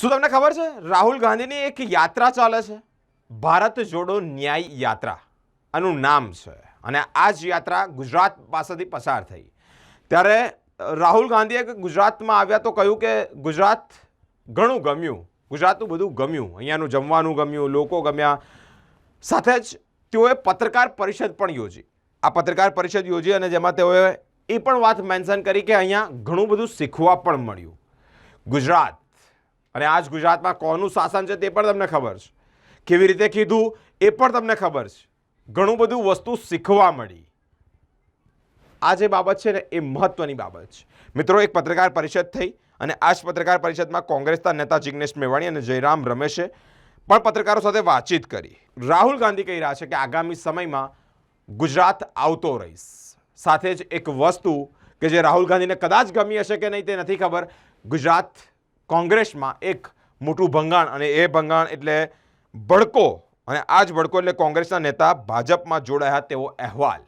શું તમને ખબર છે? રાહુલ ગાંધીની એક યાત્રા ચાલે છે. ભારત જોડો ન્યાય યાત્રા. આનું નામ છે. અને આ જ યાત્રા ગુજરાત પાસેથી પસાર થઈ. ત્યારે રાહુલ ગાંધીએ ગુજરાતમાં આવ્યા તો કહ્યું કે ગુજરાત ઘણું ગમ્યું. ગુજરાતનું બધું ગમ્યું. અહીંયાનું જમવાનું ગમ્યું, લોકો ગમ્યા. સાથે જ તેઓએ પત્રકાર પરિષદ પણ યોજી. આ પત્રકાર પરિષદ યોજી અને જેમાં તેઓએ એ પણ વાત મેન્શન કરી કે અહીંયા ઘણું બધું શીખવા પણ મળ્યું. ગુજરાત અને આજ ગુજરાતમાં કોનું શાસન છે તે પણ તમને ખબર છે. કેવી રીતે કીધું? એ પણ તમને ખબર છે. ઘણું બધું વસ્તુ શીખવા મળી. આ જે બાબત છે ને, એ મહત્વની બાબત છે. મિત્રો, એક પત્રકાર પરિષદ થઈ અને આ જ પત્રકાર પરિષદમાં કોંગ્રેસના નેતા જિગ્નેશ મેવાણી અને જયરામ રમેશે પણ પત્રકારો સાથે વાતચીત કરી. રાહુલ ગાંધી કહી રહ્યા છે કે આગામી સમયમાં ગુજરાત આવતો રહીશ. સાથે જ એક વસ્તુ કે જે રાહુલ ગાંધીને કદાચ ગમી હશે કે નહીં તે નથી ખબર. ગુજરાત કોંગ્રેસમાં એક મોટું ભંગાણ અને એ ભંગાણ એટલે ભડકો અને આ જ ભડકો એટલે કોંગ્રેસના નેતા ભાજપમાં જોડાયા તેવો અહેવાલ.